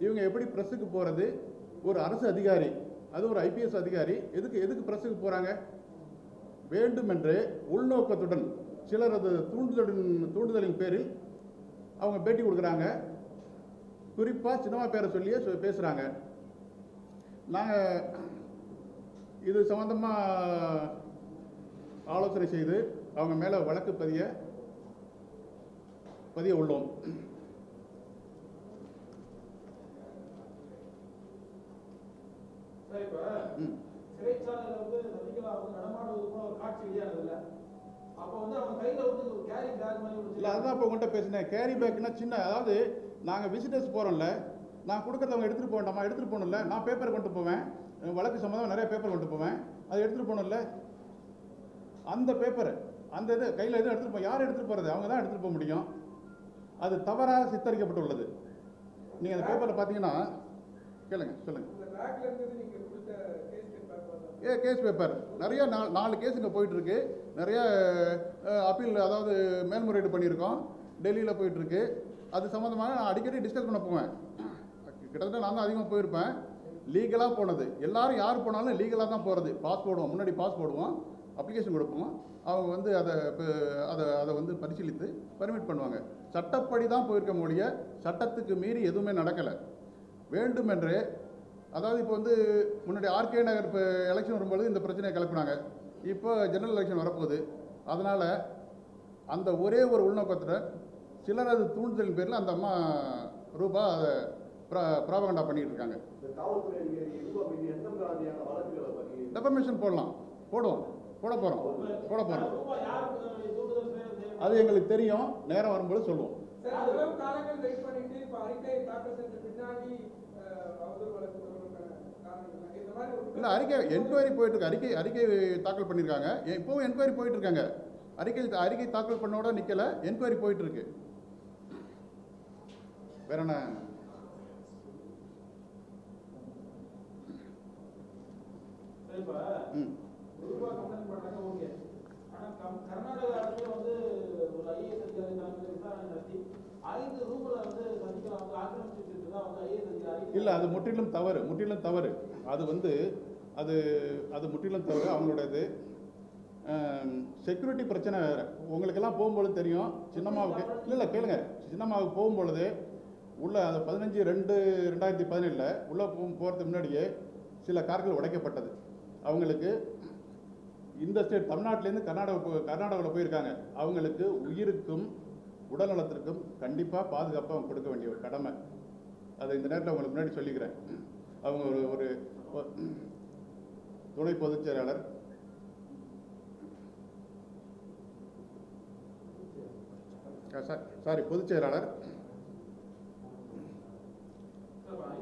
இவங்க எப்படி ப்ரெஸ்ஸுக்கு போகிறது ஒரு அரசு அதிகாரி. அது ஒரு ஐபிஎஸ் அதிகாரி. எதுக்கு எதுக்கு ப்ரெஸ்ஸுக்கு போகிறாங்க வேண்டுமென்று உள்நோக்கத்துடன் சிலரது தூண்டுதலின் தூண்டுதலின் பேரில் அவங்க பேட்டி கொடுக்குறாங்க. குறிப்பாக சினிமா பேரை சொல்லியே பேசுகிறாங்க நாங்கள் இது சம்மந்தமாக ஆலோசனை செய்து அவங்க மேலே வழக்கு பதிய பதிய உள்ளோம் சார் இப்ப ம். சிறைச்சாலையில வந்து சசிகலா வந்து நடமாடுவது போல ஒரு காட்சி வெளியானது இல்ல அப்ப வந்து அவங்க கையில வந்து ஒரு கேரி பேக் மாதிரி ஒண்ணு இல்லை அதுதான் இப்போ உங்கள்கிட்ட பேசினேன். கேரி பேக்னா சின்ன அதாவது நாங்கள் விசிட்டர்ஸ் போகிறோம்ல நான் கொடுக்கறத அவங்க எடுத்துகிட்டு போக வேண்டாமா எடுத்துகிட்டு போகணும்ல. நான் பேப்பர் கொண்டு போவேன். வழக்கு சம்மந்தமாக நிறைய பேப்பர் கொண்டு போவேன். அதை எடுத்துகிட்டு போகணும்ல. அந்த பேப்பர் அந்த இது கையில் எதுவும் எடுத்துகிட்டு போ யார் எடுத்துகிட்டு போகிறது அவங்க தான் எடுத்துகிட்டு போக முடியும். அது தவறாக சித்தரிக்கப்பட்டுள்ளது. நீங்கள் அந்த பேப்பரில் பார்த்தீங்கன்னா கேளுங்க சொல்லுங்கள் ஏ கேஸ் பேப்பர் நிறைய நாலு நாலு கேஸ் இங்கே போயிட்டுருக்கு. நிறைய அப்பீல் அதாவது மேல்முறையீடு பண்ணியிருக்கோம். டெல்லியில் போயிட்டுருக்கு. அது சம்மந்தமாக நான் அடிக்கடி டிஸ்கஸ் பண்ண போவேன். கிட்டத்தட்ட நான் தான் அதிகமாக போயிருப்பேன். லீகலாக போனது. எல்லாரும் யார் போனாலும் லீகலாக தான் போகிறது பாஸ் போடுவோம். முன்னாடி பாஸ் போடுவோம். அப்ளிகேஷன் கொடுப்போம். அவங்க வந்து அதை அதை அதை வந்து பரிசீலித்து பர்மிட் பண்ணுவாங்க. சட்டப்படி தான் போயிருக்க மொழிய சட்டத்துக்கு மீறி எதுவுமே நடக்கலை. வேண்டுமென்றே அதாவது இப்போ வந்து முன்னாடி ஆர்கே நகர் இப்போ எலெக்ஷன் வரும்பொழுது இந்த பிரச்சனையை கிளப்பினாங்க. இப்போ ஜெனரல் எலெக்ஷன் வரப்போகுது. அதனால் அந்த ஒரே ஒரு உள்நோக்கத்தில் சிலரது தூண்டுதலின் பேரில் அந்த அம்மா ரூபா அதை ப்ரா ப்ராபகண்டா பண்ணிட்டு இருக்காங்க. டெபர்மேஷன் போடலாம். போடுவோம். போட போகிறோம் போட போகிறோம் அது எங்களுக்கு தெரியும். நேரம் வரும்போது சொல்லுவோம். பின்னாடி இல்லை அறிக்கை என்கொயரி போயிட்டு இருக்கு அறிக்கை அறிக்கை தாக்கல் பண்ணியிருக்காங்க இப்போவும் என்கொயரி போயிட்டு இருக்காங்க அறிக்கை அறிக்கை தாக்கல் பண்ணோட நிற்கல என்கொயரி போயிட்டு இருக்கு வேற என்ன? கர்நாடக அரசு வந்து ஒரு ஐஏஎஸ் அதிகாரி தலைமையில் விசாரணை நடத்தி இல்லை அது முற்றிலும் தவறு முற்றிலும் தவறு. அது வந்து அது அது முற்றிலும் தவறு. அவங்களோடது செக்யூரிட்டி பிரச்சனை வேறு. உங்களுக்கெல்லாம் போகும்பொழுது தெரியும் சின்னம்மாவுக்கு இல்லை இல்லை கேளுங்க. சின்னம்மாவுக்கு போகும்பொழுது உள்ள அந்த பதினஞ்சு ரெண்டு ரெண்டாயிரத்தி பதினேழில் உள்ளே போ போகிறதுக்கு முன்னாடியே சில கார்கள் உடைக்கப்பட்டது. அவங்களுக்கு இந்த ஸ்டேட் தமிழ்நாட்டிலேருந்து கர்நாடகா கர்நாடகாவில் போயிருக்காங்க. அவங்களுக்கு உயிருக்கும் உடல் நலத்திற்கும் கண்டிப்பாக பாதுகாப்பாக அவங்க கொடுக்க வேண்டிய ஒரு கடமை. அதை இந்த நேரத்தில் அவங்களுக்கு முன்னாடி சொல்லிக்கிறேன். அவங்க ஒரு ஒரு துணை பொதுச் செயலாளர். சா- சாரி பொதுச் செயலாளர்.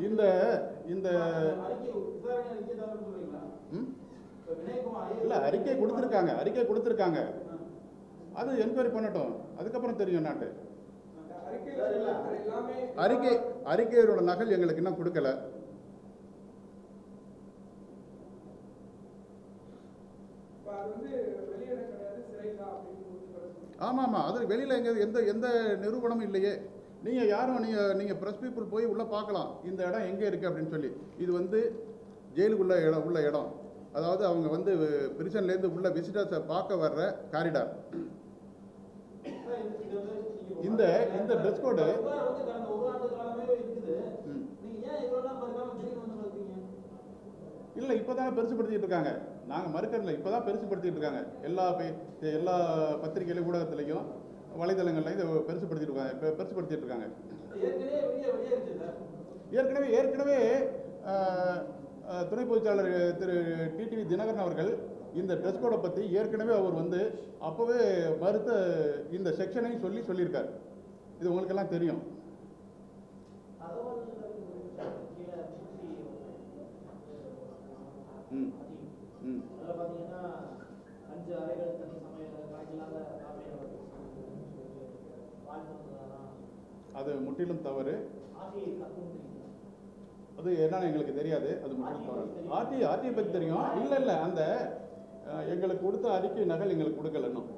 இந்த இந்த இல்லை ம்? அறிக்கை கொடுத்துருக்காங்க அறிக்கை கொடுத்துருக்காங்க. அது என்கொயரி பண்ணட்டும். அதுக்கப்புறம் தெரியும் நாட்டு அறிக்கை அறிக்கையோட நகல் எங்களுக்கு இன்னும் கொடுக்கல. ஆமாம் ஆமாம் அது வெளியில் எங்க எந்த எந்த நிரூபணமும் இல்லையே. நீங்கள் யாரும் நீங்கள் நீங்கள் ப்ரெஸ் பீப்புள் போய் உள்ளே பார்க்கலாம். இந்த இடம் எங்கே இருக்குது அப்படின்னு சொல்லி. இது வந்து ஜெயிலுக்குள்ள இடம் உள்ள இடம். அதாவது அவங்க வந்து பிரிசன்லேருந்து உள்ள விசிட்டர்ஸை பார்க்க வர்ற காரிடார் இந்த இந்த ட்ரெஸ் கோடு புகார் வந்து கடந்த ஒரு ஆண்டு காலமே இருக்குது ம். நீங்க ஏன் இவ்வளவு நாள் பார்க்காம திடீர்னு வந்து பார்க்கறீங்க? இல்லை இப்போ தான் பெருசுப்படுத்திட்டு இருக்காங்க. நாங்கள் மறுக்கறதில்ல இப்போ தான் பெருசுப்படுத்திட்டு இருக்காங்க. எல்லா எல்லா பத்திரிகையிலும் ஊடகத்துலையும் வலைதளங்கள்லையும் இதை பெருசுப்படுத்திட்டு இருக்காங்க. பெ- பெருசுப்படுத்திட்டு இருக்காங்க. ஏற்கனவே ஏற்கனவே துணை பொதுச்சாளர் திரு டிடிவி தினகரன் அவர்கள் இந்த ட்ரெஸ் கோடை பற்றி ஏற்கனவே அவர் வந்து அப்போவே மறுத்த இந்த செக்ஷனையும் சொல்லி சொல்லியிருக்கார். இது உங்களுக்கெல்லாம் தெரியும். ம். ம். அது முற்றிலும் தவறு. அது என்னன்னு எங்களுக்கு தெரியாது. அது முற்றிலும் தவறு. ஆர்டி ஆர்டிஐ பற்றி தெரியும். இல்லை இல்லை அந்த எங்களுக்கு கொடுத்த அறிக்கை நகல் எங்களுக்கு கொடுக்கல இன்னும்.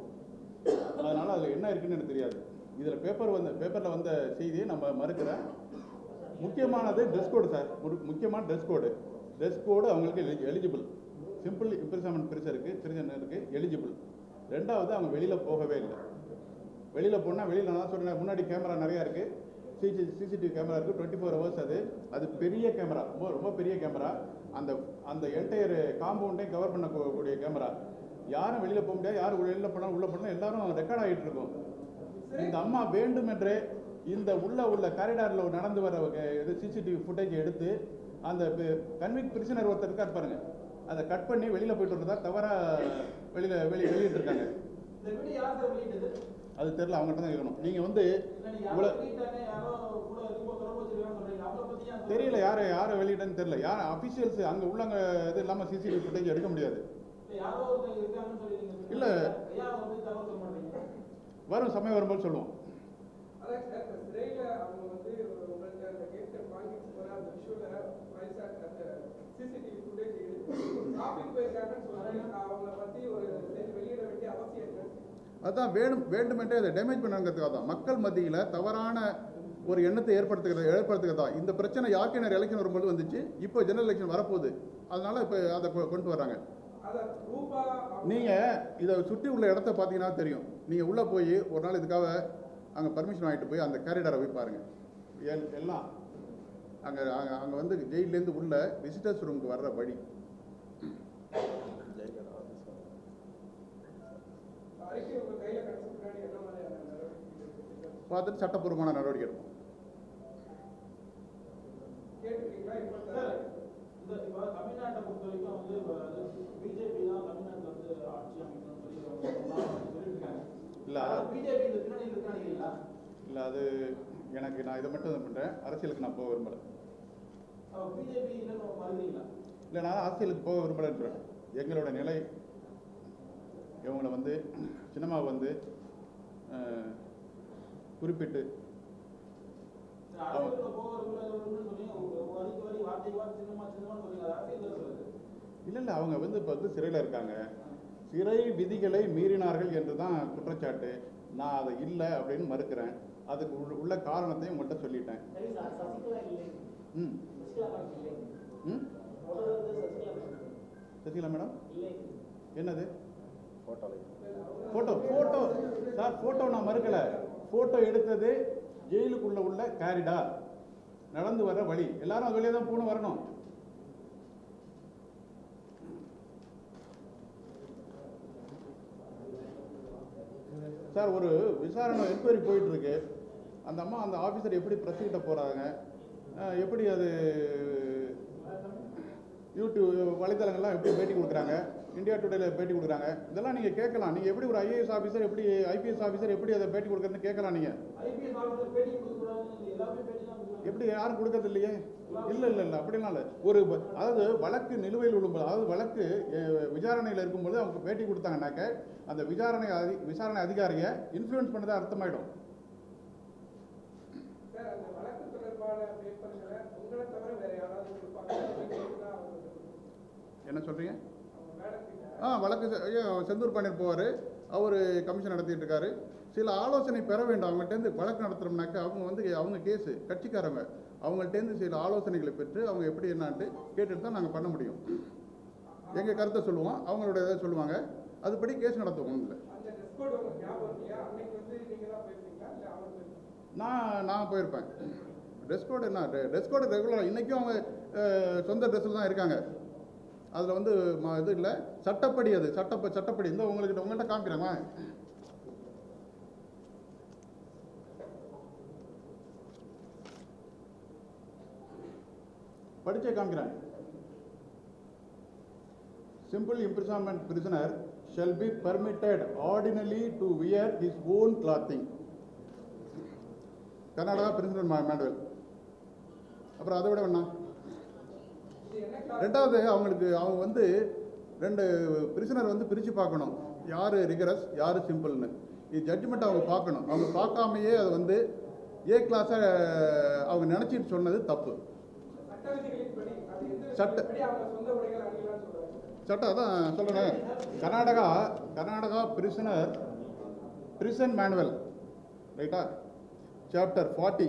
அதனால் அதில் என்ன இருக்குன்னு எனக்கு தெரியாது. இதில் பேப்பர் வந்த பேப்பரில் வந்த செய்தியை நம்ம மறுக்கிறேன். முக்கியமானது ட்ரெஸ் கோடு சார். முக்கியமான ட்ரெஸ் கோடு ட்ரெஸ் கோடு அவங்களுக்கு எலிஜிபிள் சிம்பிள் இம்ப்ரெஸ்மெண்ட் பிரிசருக்கு இருக்குது எலிஜிபிள் ரெண்டாவது அவங்க வெளியில் போகவே இல்லை. வெளியில் போனால் வெளியில் நான் சொல்கிறேன் முன்னாடி கேமரா நிறையா இருக்குது சிசி சிசிடிவி கேமரா இருக்குது டுவெண்ட்டி ஃபோர் ஹவர்ஸ் அது. அது பெரிய கேமரா ரொம்ப ரொம்ப பெரிய கேமரா அந்த அந்த என்டையர் காம்பவுண்டையும் கவர் பண்ணக்கூடிய கேமரா யாரும் வெளியில் போக முடியாது யார் வெளியில் போனாலும் உள்ளே போனாலும் எல்லாரும் ரெக்கார்ட் ஆகிட்டு இருக்கும். இந்த அம்மா வேண்டுமென்றே இந்த உள்ள உள்ள காரிடாரில் நடந்து வர இது சிசிடிவி ஃபுட்டேஜ் எடுத்து அந்த கன்விக் பிரிசனர் ஒருத்தர் இருக்கார் பாருங்க. அதை கட் பண்ணி வெளியில் போயிட்டு வரதா தவறாக வெளியில் வெளியே வெளியிட்டு இருக்காங்க. அது தெரியல அவங்கள்ட்ட தான் இருக்கணும் நீங்கள் வந்து இவ்வளோ தெரியல யார் யாரை வெளியிட்டன்னு தெரியல. யார் அஃபிஷியல்ஸ் அங்கே உள்ளவங்க இது இல்லாமல் சிசிடிவி ஃபுட்டேஜ் எடுக்க முடியாது. இல்ல. வரும் சமயம் வரும்போது சொல்லுவோம் அதான் சார் இப்ப சிறையில அவங்க வந்து உங்கள்ட்ட அந்த கேப்டன் வாங்கிட்டு போற அந்த விஷுவல வயசா அந்த சிசிடிவி ஃபுட்டேஜ் ஷாப்பிங் போயிருக்காங்கன்னு சொல்றாங்க அவங்கள பத்தி ஒரு செய்தி வெளியிட வேண்டிய அவசியம் என்ன அதான் வேணும் வேண்டுமென்றே அதை டேமேஜ் பண்ணுறதுக்காக தான். மக்கள் மத்தியில் தவறான ஒரு எண்ணத்தை ஏற்படுத்துகிறது ஏற்படுத்துகிறது? இந்த பிரச்சனை யாருக்கு எலெக்ஷன் வரும்போது வந்துச்சு? இப்போ ஜெனரல் எலெக்ஷன் வரப்போகுது. அதனால இப்போ அதை கொண்டு வர்றாங்க. நீங்கள் இதை சுற்றி உள்ள இடத்த பார்த்தீங்கன்னா தெரியும். நீங்கள் உள்ளே போய் ஒரு நாள் இதுக்காக அங்கே பர்மிஷன் வாங்கிட்டு போய் அந்த கேரிடாரை போய் பாருங்கள் எல் எல்லாம். அங்கே அங்கே அங்கே வந்து ஜெயிலேருந்து உள்ள விசிட்டர்ஸ் ரூமுக்கு வர்ற வழி. சொல்லி அவங்க சொல்லிட்டு இருக்காங்க இல்ல. அது எனக்கு நான் இதை மட்டும் பண்ணுறேன் அரசியலுக்கு நான் போக விரும்பலை. இல்லை நான் அரசியலுக்கு போக விரும்பலைன்றேன். எங்களோட நிலை இவங்களை வந்து சினிமா வந்து குறிப்பிட்டு இல்லை இல்லை அவங்க வந்து இப்போ வந்து சிறையில் இருக்காங்க. சிறை விதிகளை மீறினார்கள் என்று தான் குற்றச்சாட்டு. நான் அதை இல்லை அப்படின்னு மறுக்கிறேன். அதுக்கு உள்ள- காரணத்தையும் உங்கள்கிட்ட சொல்லிட்டேன். ம். ம்? Sasikala madam? Sasikala madam photo photo sir photo நான் மறுக்கலை. ஃபோட்டோ எடுத்தது ஜெயிலுக்குள்ள உள்ள கேரிடார் நடந்து வர வழி. எல்லாரும் அது வழியாக தான் போகணும் வரணும். சார் ஒரு விசாரணை என்கொயரி போயிட்டு இருக்கு. அந்த அம்மா அந்த ஆஃபீஸர் எப்படி ப்ரெஸ் போகிறாங்க எப்படி அது யூடியூப் வலைத்தளங்கள்லாம் எப்படி பேட்டி கொடுக்குறாங்க? இந்தியா டுடேல பேட்டி கொடுக்குறாங்க. இதெல்லாம் நீங்கள் கேட்கலாம். நீங்கள் எப்படி ஒரு ஐஏஎஸ் ஆஃபீஸர் எப்படி ஐபிஎஸ் ஆஃபீஸர் எப்படி அதை பேட்டி கொடுக்குறதுன்னு கேட்கலாம் நீங்கள். எப்படி யாரும் கொடுக்கறது இல்லையே? இல்லை இல்லை இல்லை. அப்படிலாம் இல்லை. ஒரு அதாவது வழக்கு நிலுவையில் விடும்போது அதாவது வழக்கு விசாரணையில் இருக்கும்போது அவங்க பேட்டி கொடுத்தாங்கன்னாக்க அந்த விசாரணை அதி விசாரணை அதிகாரியை இன்ஃப்ளூயன்ஸ் பண்ணதா அர்த்தமாயிடும். என்ன சொல்கிறீங்க ஆ வழக்கு செந்தூர் பாண்டியன் போவார். அவர் கமிஷன் நடத்திட்டு இருக்காரு சில ஆலோசனை பெற வேண்டும். அவங்கள்ட்டேருந்து வழக்கு நடத்துகிறோம்னாக்க அவங்க வந்து அவங்க கேஸு கட்சிக்காரங்க. அவங்கள்ட்டேருந்து சில ஆலோசனைகளை பெற்று அவங்க எப்படி என்னான்ட்டு கேட்டுட்டு தான் நாங்கள் பண்ண முடியும். எங்கள் கருத்தை சொல்லுவோம். அவங்களோட இதை சொல்லுவாங்க. அதுபடி கேஸ் நடத்துவோம் ஒன்றும் இல்லை நான் நான் போயிருப்பேன். ட்ரெஸ் கோடு என்ன? ட்ரெஸ் கோடு ரெகுலராக இன்றைக்கும் அவங்க சொந்த ட்ரெஸ்ஸில் தான் இருக்காங்க. அதில் வந்து இது இல்லை. சட்டப்படி அது. சட்டப்ப சட்டப்படி. இந்த உங்கள்கிட்ட உங்கள்கிட்ட காமிக்கிறேன் படிச்சே காமிக்கிறேன். Simple imprisonment prisoner shall be permitted ordinarily to wear his own clothing Karnataka prisoner manual அப்புறம் அதை விட வேணா ரெண்டாவது அவங்களுக்கு அவங்க வந்து ரெண்டு பிரிசனர் வந்து பிரித்து பார்க்கணும். யார் ரிகரஸ் யார் சிம்பிள்னு இது ஜட்ஜ்மெண்ட் அவங்க பார்க்கணும். அவங்க பார்க்காமையே அதை வந்து ஏ கிளாஸை அவங்க நினச்சிட்டு சொன்னது தப்பு. சட்ட. சட்ட- சட்டம் அதான் சொல்கிறேன் Karnataka Karnataka prisoner prison manual ரைட்டா chapter forty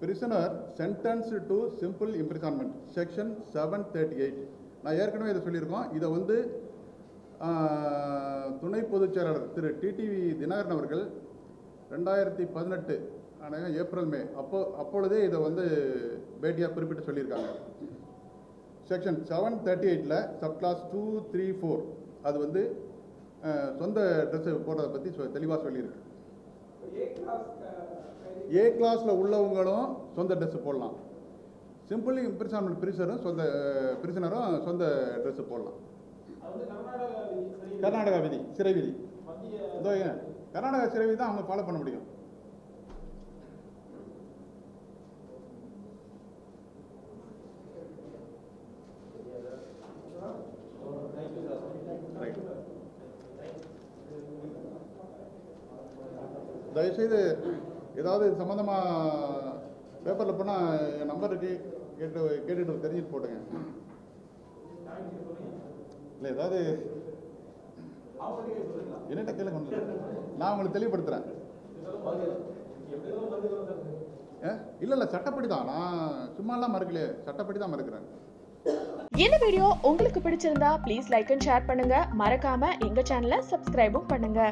prisoner sentence to simple imprisonment section seven thirty eight நான் ஏற்கனவே இதை சொல்லியிருக்கோம். இதை வந்து துணை பொதுச் செயலாளர் திரு டிடிவி தினகரன் அவர்கள் ரெண்டாயிரத்தி பதினெட்டு ஆனால் ஏப்ரல் மே அப்போ அப்பொழுதே இதை வந்து பேட்டியாக குறிப்பிட்டு சொல்லியிருக்காங்க. செக்ஷன் செவன் தேர்ட்டி எயிட்டில் sub clause two three four அது வந்து சொந்த ட்ரெஸ்ஸு போடுறதை பற்றி சொ தெளிவாக சொல்லியிருக்கு. ஏ கிளாஸில் uh, உள்ளவங்களும் சொந்த ட்ரெஸ்ஸு போடலாம். சிம்பிளி இம்ப்ரிசான்மெண்ட் பிரிசரும் சொந்த uh, பிரிசனரும் சொந்த ட்ரெஸ்ஸு போடலாம். கர்நாடகா விதி சிறை விதி. ஏன்? கர்நாடகா சிறை விதி தான் அவங்க ஃபாலோ பண்ண முடியும். தயவுசெய்து ஏதாவது இது சம்மந்தமாக பேப்பரில் போனால் என் நம்பர் இருக்கு கேட்டு கேட்டுட்டு தெரிஞ்சுட்டு போட்டுங்க. இல்லை ஏதாவது என்னட்ட கேளுங்க கொண்டு நான் உங்களுக்கு தெளிவுபடுத்துகிறேன் இல்லை இல்லை சட்டப்படி தான் நான் சும்மாலாம் மறுக்கலையே. சட்டப்படி தான் மறுக்கிறேன். இந்த வீடியோ உங்களுக்கு பிடிச்சிருந்தா ப்ளீஸ் லைக் அண்ட் ஷேர் பண்ணுங்க. மறக்காம எங்க சேனலை சப்ஸ்கிரைபும் பண்ணுங்க.